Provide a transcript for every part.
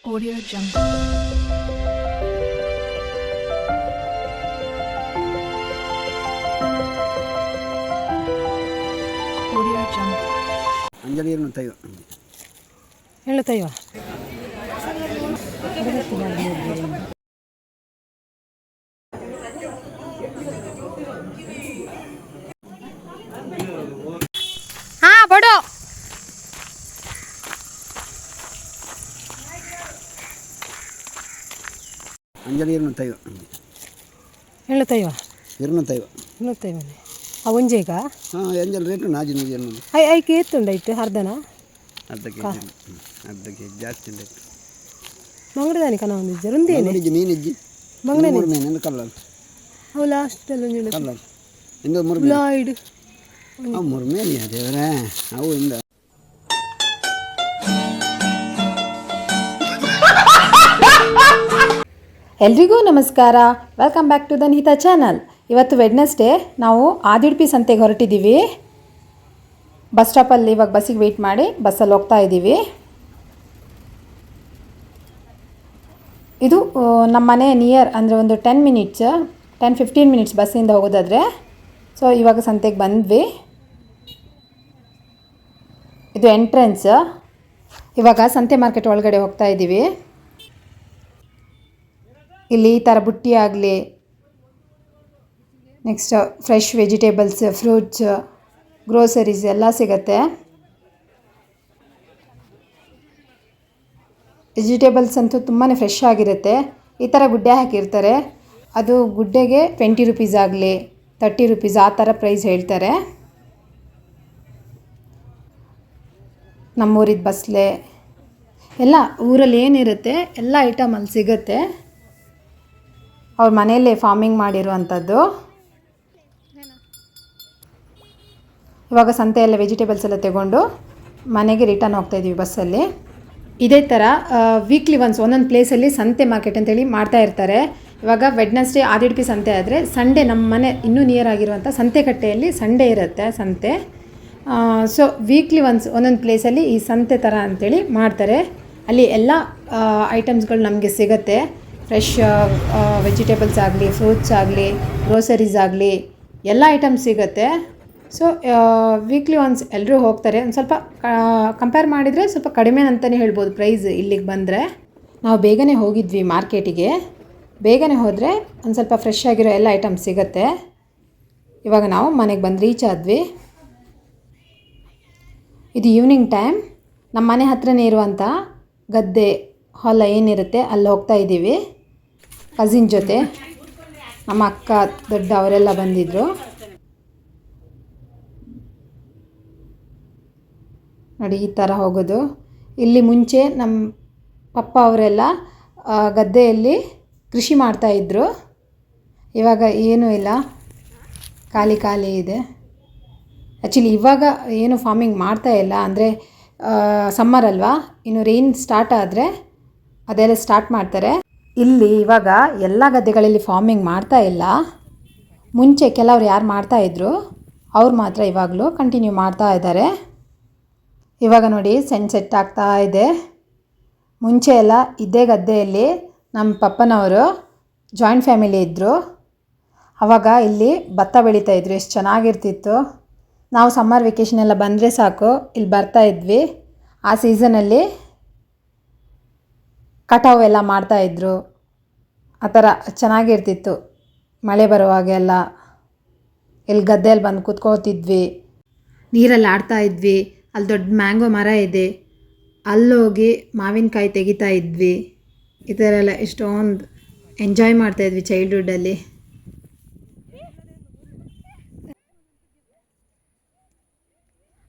Audio Jungle. Audio Jungle. Anjali ತೈವ ಹೇಳ್ತಯ್ಯ ಹಾ ಅಂಜಲಿ ತೈವ ಹೇಳ್ತಯ್ಯ ಇರ್ನ ತೈವ ಹೇಳ್ತಯ್ಯ ಆ ಒಂಜೇಗ ಹಾಂ ಎಂಜಲ್ ರೇಟು ನಾಜಿ ನಿಜ ಅನ್ನೋದು ಐ ಐಕೆ ಎತ್ತುಂಡೈತೆ ಅರ್ಧನ ಅರ್ಧ ಕೆ ಜಿ ಅರ್ಧ ಕೆ ಜಿ ಜಾಸ್ತಿ ಇಲ್ಲ ಮಂಗಡದಾನಿ ಕನ ಒಂದು ಜರುಂದೇನೆ ಮಂಗಡಿಜ್ಜಿ ಮೀನಿಜ್ಜಿ ಮಂಗಡನೆ ಮೂರು ಮೀನು ಎಂದು ಕಲ್ಲರ್ ಅವು ಲಾಸ್ಟಲ್ಲಿ ಒಂದು ಕಲ್ಲರ್ ಇಂದು ಮೂರು ಮೀನು ಬ್ಲಾಯ್ಡ್ ಅವು ಮೂರು ಮೀನು ದೇವರೇ ಅವು ಇಂದ ಎಲ್ರಿಗೂ ನಮಸ್ಕಾರ. Welcome back to the Nihita channel ಇವತ್ತು ವೆಡ್ನೆಸ್ಡೇ ನಾವು ಆದಿಡ್ಪಿ ಸಂತೆಗೆ ಹೊರಟಿದ್ದೀವಿ. ಬಸ್ ಸ್ಟಾಪಲ್ಲಿ ಇವಾಗ ಬಸ್ಸಿಗೆ ವೆಯ್ಟ್ ಮಾಡಿ ಬಸ್ಸಲ್ಲಿ ಹೋಗ್ತಾ ಇದ್ದೀವಿ. ಇದು ನಮ್ಮ ಮನೆ ನಿಯರ್ ಅಂದರೆ ಒಂದು ten minutes ten fifteen minutes ಬಸ್ಸಿಂದ ಹೋಗೋದಾದರೆ. ಸೊ ಇವಾಗ ಸಂತೆಗೆ ಬಂದ್ವಿ. ಇದು ಎಂಟ್ರೆನ್ಸ್ ಇವಾಗ ಸಂತೆ ಮಾರ್ಕೆಟ್ ಒಳಗಡೆ ಹೋಗ್ತಾ ಇದ್ದೀವಿ. ಇಲ್ಲಿ ಈ ಥರ ಬುಟ್ಟಿ ಆಗಲಿ. Next fresh vegetables fruits groceries ಎಲ್ಲ ಸಿಗತ್ತೆ. ವೆಜಿಟೇಬಲ್ಸ್ ಅಂತೂ ತುಂಬಾ ಫ್ರೆಶ್ ಆಗಿರುತ್ತೆ. ಈ ಥರ ಗುಡ್ಡೆ ಹಾಕಿರ್ತಾರೆ. ಅದು ಗುಡ್ಡೆಗೆ ಟ್ವೆಂಟಿ ರುಪೀಸ್ ಆಗಲಿ ತರ್ಟಿ ರುಪೀಸ್ ಆ ಥರ ಪ್ರೈಸ್ ಹೇಳ್ತಾರೆ. ನಮ್ಮೂರಿದ ಬಸ್ಲೆ. ಎಲ್ಲ ಊರಲ್ಲಿ ಏನಿರುತ್ತೆ, ಎಲ್ಲ ಐಟಮ್ ಅಲ್ಲಿ ಸಿಗುತ್ತೆ. ಅವ್ರ ಮನೆಯಲ್ಲೇ ಫಾರ್ಮಿಂಗ್ ಮಾಡಿರುವಂಥದ್ದು. ಇವಾಗ ಸಂತೆಯೆಲ್ಲ ವೆಜಿಟೇಬಲ್ಸ್ ಎಲ್ಲ ತಗೊಂಡು ಮನೆಗೆ ರಿಟರ್ನ್ ಹೋಗ್ತಾ ಇದೀವಿ ಬಸ್ಸಲ್ಲಿ ಇದೇ ಥರ ವೀಕ್ಲಿ ಒನ್ಸ್ ಒಂದೊಂದು ಪ್ಲೇಸಲ್ಲಿ ಸಂತೆ ಮಾರ್ಕೆಟ್ ಅಂತೇಳಿ ಮಾಡ್ತಾ ಇರ್ತಾರೆ. ಇವಾಗ ವೆಡ್ನಸ್ಡೇ ಆದಿಡ್ಪಿ ಸಂತೆ ಆದರೆ ಸಂಡೇ ನಮ್ಮ ಮನೆ ಇನ್ನೂ ನಿಯರ್ ಆಗಿರುವಂಥ ಸಂತೆಕಟ್ಟೆಯಲ್ಲಿ ಸಂಡೇ ಇರುತ್ತೆ ಸಂತೆ. ಸೊ ವೀಕ್ಲಿ ಒನ್ಸ್ ಒಂದೊಂದು ಪ್ಲೇಸಲ್ಲಿ ಈ ಸಂತೆ ಥರ ಅಂತೇಳಿ ಮಾಡ್ತಾರೆ. ಅಲ್ಲಿ ಎಲ್ಲ ಐಟಮ್ಸ್ಗಳು ನಮಗೆ ಸಿಗುತ್ತೆ. ಫ್ರೆಶ್ ವೆಜಿಟೇಬಲ್ಸ್ ಆಗಲಿ, ಫ್ರೂಟ್ಸ್ ಆಗಲಿ, ಗ್ರೋಸರೀಸ್ ಆಗಲಿ, ಎಲ್ಲ ಐಟಮ್ಸ್ ಸಿಗುತ್ತೆ. ಸೊ ವೀಕ್ಲಿ ಒನ್ಸ್ ಎಲ್ಲರೂ ಹೋಗ್ತಾರೆ. ಒಂದು ಸ್ವಲ್ಪ ಕಂಪೇರ್ ಮಾಡಿದರೆ ಸ್ವಲ್ಪ ಕಡಿಮೆ ಅಂತಲೇ ಹೇಳ್ಬೋದು ಪ್ರೈಸ್ ಇಲ್ಲಿಗೆ ಬಂದರೆ. ನಾವು ಬೇಗನೆ ಹೋಗಿದ್ವಿ ಮಾರ್ಕೆಟಿಗೆ. ಬೇಗನೆ ಹೋದರೆ ಒಂದು ಸ್ವಲ್ಪ ಫ್ರೆಶ್ ಆಗಿರೋ ಎಲ್ಲ ಐಟಮ್ಸ್ ಸಿಗುತ್ತೆ. ಇವಾಗ ನಾವು ಮನೆಗೆ ಬಂದು ರೀಚ್ ಆದ್ವಿ. ಇದು ಈವ್ನಿಂಗ್ ಟೈಮ್ ನಮ್ಮ ಮನೆ ಹತ್ರನೇ ಇರುವಂಥ ಗದ್ದೆ ಹೊಲ ಏನಿರುತ್ತೆ, ಅಲ್ಲಿ ಹೋಗ್ತಾ ಇದ್ದೀವಿ ಕಸಿನ್ ಜೊತೆ. ನಮ್ಮ ಅಕ್ಕ, ದೊಡ್ಡ ಅವರೆಲ್ಲ ಬಂದಿದ್ದರು ನೋಡಿ, ಈ ಥರ ಹೋಗೋದು. ಇಲ್ಲಿ ಮುಂಚೆ ನಮ್ಮ ಪಪ್ಪ ಅವರೆಲ್ಲ ಗದ್ದೆಯಲ್ಲಿ ಕೃಷಿ ಮಾಡ್ತಾಯಿದ್ರು ಇವಾಗ ಏನೂ ಇಲ್ಲ. ಖಾಲಿ ಖಾಲಿ ಇದೆ. ಆ್ಯಕ್ಚುಲಿ ಇವಾಗ ಏನು ಫಾರ್ಮಿಂಗ್ ಮಾಡ್ತಾ ಇಲ್ಲ. ಅಂದರೆ ಸಮ್ಮರ್ ಅಲ್ವಾ? ಇನ್ನು ರೈನ್ ಸ್ಟಾರ್ಟ್ ಆದರೆ ಅದೆಲ್ಲ ಸ್ಟಾರ್ಟ್ ಮಾಡ್ತಾರೆ. ಇಲ್ಲಿ ಇವಾಗ ಎಲ್ಲ ಗದ್ದೆಗಳಲ್ಲಿ ಫಾರ್ಮಿಂಗ್ ಮಾಡ್ತಾ ಇಲ್ಲ. ಮುಂಚೆ ಕೆಲವ್ರು ಯಾರು ಮಾಡ್ತಾಯಿದ್ರು ಅವ್ರು ಮಾತ್ರ ಇವಾಗಲೂ ಕಂಟಿನ್ಯೂ ಮಾಡ್ತಾ ಇದ್ದಾರೆ ಇವಾಗ ನೋಡಿ ಸೆಟ್ ಆಗ್ತಾ ಇದೆ. ಮುಂಚೆ ಎಲ್ಲ ಇದೇ ಗದ್ದೆಯಲ್ಲಿ ನಮ್ಮ ಪಪ್ಪನವರು ಜಾಯಿಂಟ್ ಫ್ಯಾಮಿಲಿ ಇದ್ದರು ಆವಾಗ ಇಲ್ಲಿ ಭತ್ತ ಬೆಳೀತಾ ಇದ್ರು, ಎಷ್ಟು ಚೆನ್ನಾಗಿರ್ತಿತ್ತು. ನಾವು ಸಮ್ಮರ್ ವೆಕೇಷನ್ ಎಲ್ಲ ಬಂದರೆ ಸಾಕು, ಇಲ್ಲಿ ಬರ್ತಾ ಇದ್ವಿ. ಆ ಸೀಸನಲ್ಲಿ ಕಟಾವು ಎಲ್ಲ ಮಾಡ್ತಾಯಿದ್ರು ಆ ಥರ ಚೆನ್ನಾಗಿರ್ತಿತ್ತು. ಮಳೆ ಬರುವಾಗೆಲ್ಲ ಇಲ್ಲಿ ಗದ್ದೆಯಲ್ಲಿ ಬಂದು ಕೂತ್ಕೋತಿದ್ವಿ ನೀರಲ್ಲಿ ಆಡ್ತಾ ಇದ್ವಿ. ಅಲ್ಲಿ ದೊಡ್ಡ ಮ್ಯಾಂಗೋ ಮರ ಇದೆ. ಅಲ್ಲೋಗಿ ಮಾವಿನಕಾಯಿ ತೆಗಿತಾ ಇದ್ವಿ. ಈ ಥರ ಎಲ್ಲ ಎಷ್ಟೊಂದು ಎಂಜಾಯ್ ಮಾಡ್ತಾ ಇದ್ವಿ ಚೈಲ್ಡ್ಹುಡ್ಡಲ್ಲಿ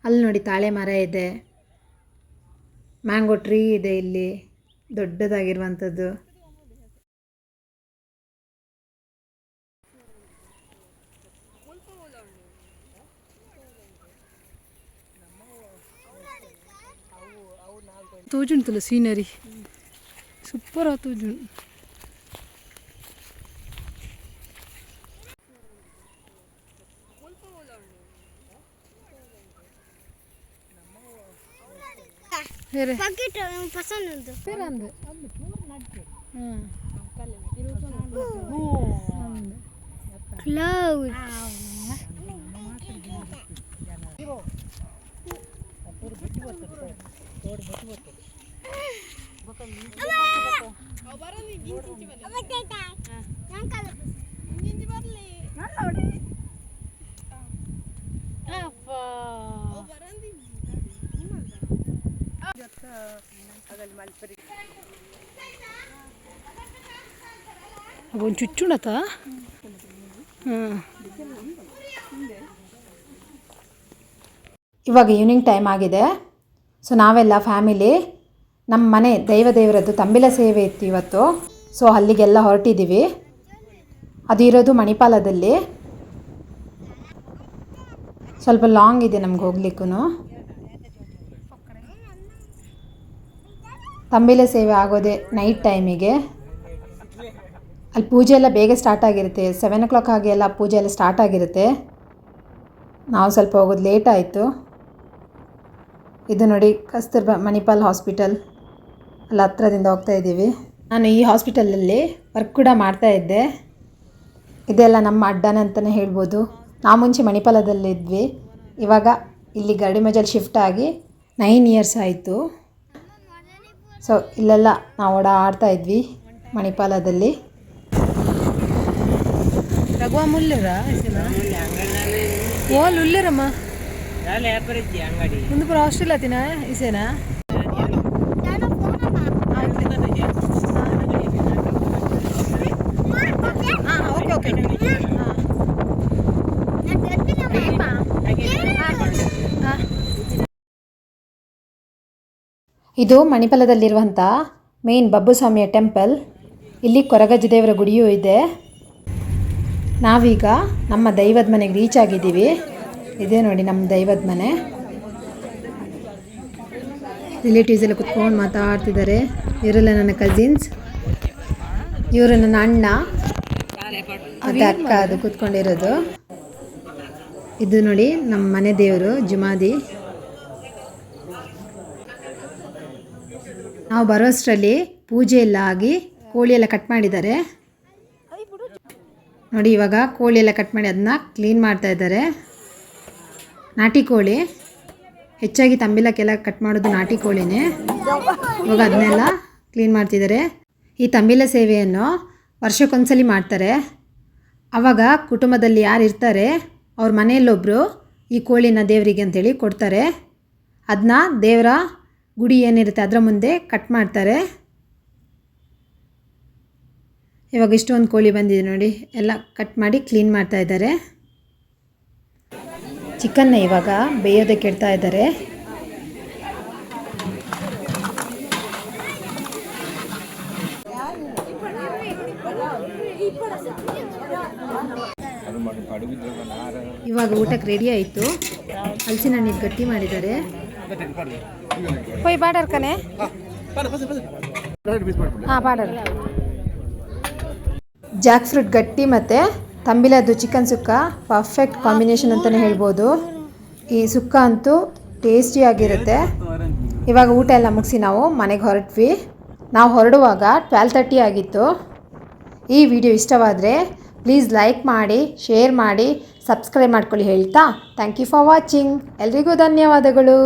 ಅಲ್ಲಿ. ನೋಡಿ ತಾಳೆ ಮರ ಇದೆ. ಮ್ಯಾಂಗೋ ಟ್ರೀ ಇದೆ ಇಲ್ಲಿ. ದೊಡ್ಡದಾಗಿರುವಂಥದ್ದು. ತೋಜುಂಟಲ್ಲ ಸೀನರಿ ಸೂಪರ್ ಆ ತೋಜುಂಡು ಬೇರೆ paket yang pesan itu. ಬೇರೆ ಅಂದು ಒಂದು ಚುಚ್ಚುಣತ? ಇವಾಗ ಈವ್ನಿಂಗ್ ಟೈಮ್ ಆಗಿದೆ. ಸೊ ನಾವೆಲ್ಲ ಫ್ಯಾಮಿಲಿ ನಮ್ಮ ಮನೆ ದೈವ ದೇವರದ್ದು ತಂಬಿಲ ಸೇವೆ ಇತ್ತು ಇವತ್ತು. ಸೊ ಅಲ್ಲಿಗೆಲ್ಲ ಹೊರಟಿದ್ದೀವಿ ಅದು ಇರೋದು ಮಣಿಪಾಲದಲ್ಲಿ. ಸ್ವಲ್ಪ ಲಾಂಗ್ ಇದೆ ನಮ್ಗೆ ಹೋಗ್ಲಿಕ್ಕೂ ತಂಬಿಲ ಸೇವೆ ಆಗೋದೆ ನೈಟ್ ಟೈಮಿಗೆ ಅಲ್ಲಿ ಪೂಜೆ ಎಲ್ಲ ಬೇಗ ಸ್ಟಾರ್ಟ್ ಆಗಿರುತ್ತೆ. ಸೆವೆನ್ ಓ ಕ್ಲಾಕ್ ಹಾಗೆ ಎಲ್ಲ ಪೂಜೆ ಎಲ್ಲ ಸ್ಟಾರ್ಟ್ ಆಗಿರುತ್ತೆ. ನಾವು ಸ್ವಲ್ಪ ಹೋಗೋದು ಲೇಟ್ ಆಯಿತು. ಇದು ನೋಡಿ ಕಸ್ತೂರ್ಬಾ ಮಣಿಪಾಲ್ ಹಾಸ್ಪಿಟಲ್ ಅಲ್ಲಿ ಹತ್ರದಿಂದ ಹೋಗ್ತಾ ಇದ್ದೀವಿ. ನಾನು ಈ ಹಾಸ್ಪಿಟಲಲ್ಲಿ ವರ್ಕ್ ಕೂಡ ಮಾಡ್ತಾ ಇದ್ದೆ. ಇದೆಲ್ಲ ನಮ್ಮ ಅಡ್ಡನ ಅಂತಲೇ ಹೇಳ್ಬೋದು. ನಾವು ಮುಂಚೆ ಮಣಿಪಾಲದಲ್ಲಿದ್ವಿ ಇವಾಗ ಇಲ್ಲಿ ಗಡಿಮಜಲ್ಲಿ ಶಿಫ್ಟ್ ಆಗಿ ನೈನ್ ಇಯರ್ಸ್ ಆಯಿತು. ಸೊ ಇಲ್ಲೆಲ್ಲ ನಾವು ಓಡಾಡ್ತಾ ಇದ್ವಿ ಮಣಿಪಾಲದಲ್ಲಿ. ರಘುವಾ ಮುಲ್ಲರ ಓಲ್ ಉಲ್ಲೆರಮ್ಮ ಮುಂದೆ ಪುರ ಹಾಸ್ಟೆಲ್ ಆತಿನ ಇಸೇನಾ ಹಾಂ ಓಕೆ ಓಕೆ ಹಾಂ ಇದು ಮಣಿಪಾಲದಲ್ಲಿರುವಂಥ ಮೇನ್ ಬಬ್ಬುಸ್ವಾಮಿಯ ಟೆಂಪಲ್. ಇಲ್ಲಿ ಕೊರಗಜ್ಜ ದೇವರ ಗುಡಿಯೂ ಇದೆ. ನಾವೀಗ ನಮ್ಮ ದೈವದ ಮನೆಗೆ ರೀಚ್ ಆಗಿದ್ದೀವಿ. ಇದೇ ನೋಡಿ ನಮ್ಮ ದೈವದ ಮನೆ. ರಿಲೇಟಿವ್ಸ್ ಎಲ್ಲ ಕುತ್ಕೊಂಡು ಮಾತಾಡ್ತಿದ್ದಾರೆ. ಇವರೆಲ್ಲ ನನ್ನ ಕಸಿನ್ಸ್ ಇವರು ನನ್ನ ಅಣ್ಣ. ಮತ್ತು ಅಕ್ಕ ಅದು ಕೂತ್ಕೊಂಡಿರೋದು. ಇದು ನೋಡಿ ನಮ್ಮ ಮನೆ ದೇವರು, ಜುಮಾದಿ. ನಾವು ಬರೋಷ್ಟರಲ್ಲಿ ಪೂಜೆ ಎಲ್ಲ ಆಗಿ ಕೋಳಿ ಎಲ್ಲ ಕಟ್ ಮಾಡಿದ್ದಾರೆ. ನೋಡಿ ಇವಾಗ ಕೋಳಿ ಎಲ್ಲ ಕಟ್ ಮಾಡಿ ಅದನ್ನ ಕ್ಲೀನ್ ಮಾಡ್ತಾ ಇದ್ದಾರೆ. ನಾಟಿ ಕೋಳಿ. ಹೆಚ್ಚಾಗಿ ತಂಬಿಲಕ್ಕೆಲ್ಲ ಕಟ್ ಮಾಡೋದು ನಾಟಿ ಕೋಳಿನೇ. ಇವಾಗ ಅದನ್ನೆಲ್ಲ ಕ್ಲೀನ್ ಮಾಡ್ತಿದ್ದಾರೆ. ಈ ತಂಬಿಲ ಸೇವೆಯನ್ನು ವರ್ಷಕ್ಕೊಂದ್ಸಲಿ ಮಾಡ್ತಾರೆ. ಆವಾಗ ಕುಟುಂಬದಲ್ಲಿ ಯಾರು ಇರ್ತಾರೆ ಅವ್ರ ಮನೆಯಲ್ಲೊಬ್ಬರು ಈ ಕೋಳಿನ ದೇವರಿಗೆ ಅಂತೇಳಿ ಕೊಡ್ತಾರೆ. ಅದನ್ನ ದೇವರ ಗುಡಿ ಏನಿರುತ್ತೆ ಅದರ ಮುಂದೆ ಕಟ್ ಮಾಡ್ತಾರೆ. ಇವಾಗ ಇಷ್ಟೊಂದು ಕೋಳಿ ಬಂದಿದೆ ನೋಡಿ, ಎಲ್ಲ ಕಟ್ ಮಾಡಿ ಕ್ಲೀನ್ ಮಾಡ್ತಾ ಇದ್ದಾರೆ. ಚಿಕನ್ನ ಇವಾಗ ಬೇಯೋದಕ್ಕೆ ಇಡ್ತಾ ಇದ್ದಾರೆ. ಇವಾಗ ಊಟಕ್ಕೆ ರೆಡಿ ಆಯಿತು. ಹಲಸಿನ ನೀರು ಗಟ್ಟಿ ಮಾಡಿದ್ದಾರೆ. ಹಾಂ ಬಾಡರ್ ಜಾಕ್ ಫ್ರೂಟ್ ಗಟ್ಟಿ ಮತ್ತು ತಂಬಿಲದ್ದು ಚಿಕನ್ ಸುಕ್ಕ ಪರ್ಫೆಕ್ಟ್ ಕಾಂಬಿನೇಷನ್ ಅಂತಲೇ ಹೇಳ್ಬೋದು. ಈ ಸುಕ್ಕ ಅಂತೂ ಟೇಸ್ಟಿಯಾಗಿರುತ್ತೆ ಇವಾಗ ಊಟ ಎಲ್ಲ ಮುಗಿಸಿ ನಾವು ಮನೆಗೆ ಹೊರಟ್ವಿ. ನಾವು ಹೊರಡುವಾಗ ಟ್ವೆಲ್ ತರ್ಟಿ ಆಗಿತ್ತು. ಈ ವಿಡಿಯೋ ಇಷ್ಟವಾದರೆ ಪ್ಲೀಸ್ ಲೈಕ್ ಮಾಡಿ ಶೇರ್ ಮಾಡಿ ಸಬ್ಸ್ಕ್ರೈಬ್ ಮಾಡ್ಕೊಳ್ಳಿ ಹೇಳ್ತಾ. ಥ್ಯಾಂಕ್ ಯು ಫಾರ್ ವಾಚಿಂಗ್ ಎಲ್ರಿಗೂ ಧನ್ಯವಾದಗಳು.